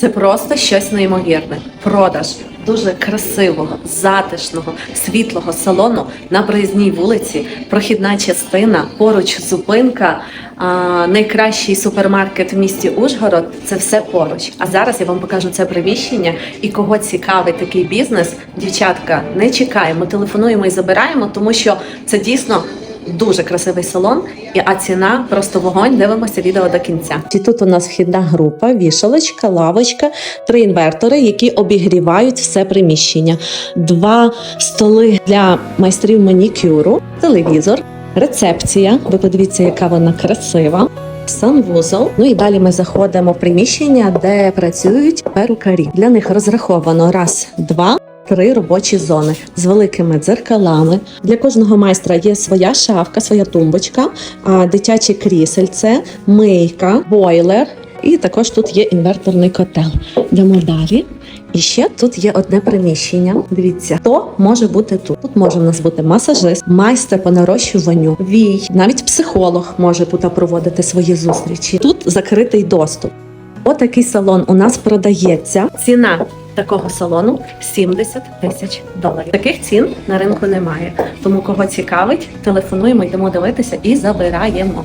Це просто щось неймовірне. Продаж дуже красивого, затишного, світлого салону на проїзній вулиці, прохідна частина, поруч зупинка, а, найкращий супермаркет в місті Ужгород. Це все поруч. А зараз я вам покажу це приміщення і кого цікавить такий бізнес. Дівчатка, не чекаємо, телефонуємо і забираємо, тому що це дійсно. Дуже красивий салон, і а ціна просто вогонь. Дивимося відео до кінця. І тут у нас вхідна група, вішалочка, лавочка, три інвертори, які обігрівають все приміщення. Два столи для майстрів манікюру, телевізор, рецепція. Ви подивіться, яка вона красива. Санвузол. Ну і далі ми заходимо в приміщення, де працюють перукарі. Для них розраховано раз, два. Три робочі зони з великими дзеркалами. Для кожного майстра є своя шафка, своя тумбочка, дитяче крісельце, мийка, бойлер. І також тут є інверторний котел. Йдемо далі. І ще тут є одне приміщення. Дивіться, хто може бути тут. Тут може в нас бути масажист, майстер по нарощуванню, вій, навіть психолог може тут проводити свої зустрічі. Тут закритий доступ. Отакий салон у нас продається. Ціна такого салону 70 тисяч доларів. Таких цін на ринку немає. Тому кого цікавить, телефонуємо, йдемо дивитися і забираємо.